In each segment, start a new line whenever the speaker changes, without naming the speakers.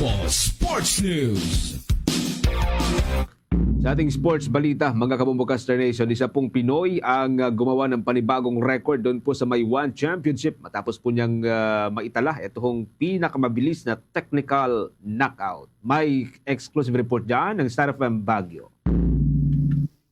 Bombo Sports News.
Sa ating sports balita, mga kabumbukaster nation, isa pong Pinoy ang uh, gumawa ng panibagong record doon po sa May One Championship matapos po niyang uh, maitala itong pinakamabilis na technical knockout. May exclusive report dyan ng Star FM Baguio.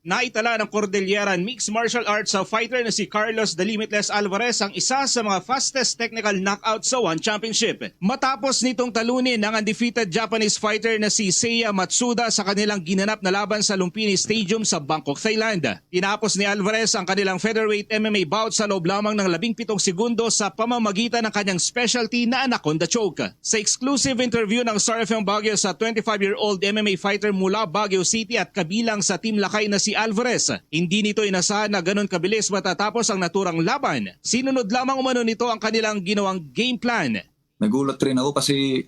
Naitala ng Cordilleran Mixed Martial Arts sa fighter na si Carlos The Limitless Alvarez ang isa sa mga fastest technical knockout sa One Championship. Matapos nitong talunin ang undefeated Japanese fighter na si Seiya Matsuda sa kanilang ginanap na laban sa Lumpini Stadium sa Bangkok, Thailand. Tinapos ni Alvarez ang kanilang featherweight MMA bout sa loob lamang ng 17 segundo sa pamamagitan ng kanyang specialty na Anaconda Choke. Sa exclusive interview ng Star FM Baguio sa 25-year-old MMA fighter mula Baguio City at kabilang sa Team Lakay na si Alvarez, hindi nito inasahan na ganun kabilis matatapos ang naturang laban. Sinunod lamang umano nito ang kanilang ginawang game plan.
nagulat rin ako kasi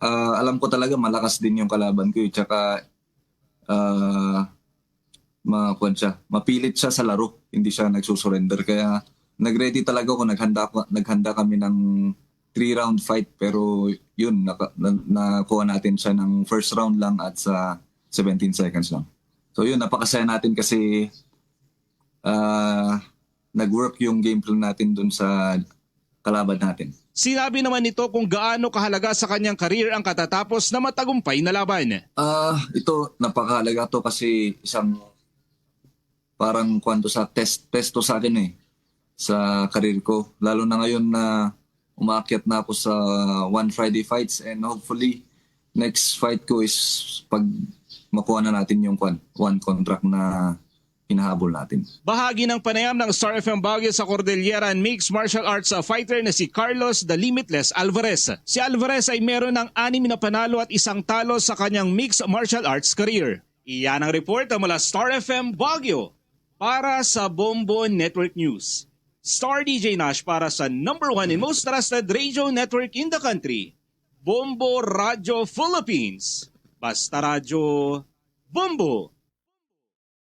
ah, alam ko talaga malakas din yung kalaban ko. eh. Tsaka uh, makuan siya. Mapilit siya sa laro. Hindi siya nagsusurrender. Kaya nagready talaga ako. Naghanda, naghanda kami ng three-round fight. Pero yun, naka, na, nakuha natin siya ng first round lang at sa 17 seconds lang. So yun, napakasaya natin kasi ah, nag-work yung game plan natin dun sa kalaban natin.
Sinabi naman nito kung gaano kahalaga sa kanyang career ang katatapos na matagumpay na laban.
Ah, ito napakahalaga to kasi isang parang kwanto sa test testo sa akin eh sa karir ko. Lalo na ngayon na umakyat na ako sa One Friday Fights and hopefully next fight ko is pag makuha na natin yung one contract na hinahabol natin.
Bahagi ng panayam ng Star FM Baguio sa Cordillera and Mixed Martial Arts fighter na si Carlos The Limitless Alvarez. Si Alvarez ay meron ng anim na panalo at isang talo sa kanyang Mixed Martial Arts career. Iyan ang report mula Star FM Baguio para sa Bombo Network News. Star DJ Nash para sa number one and most trusted radio network in the country, Bombo Radio Philippines. Basta Radio Bombo.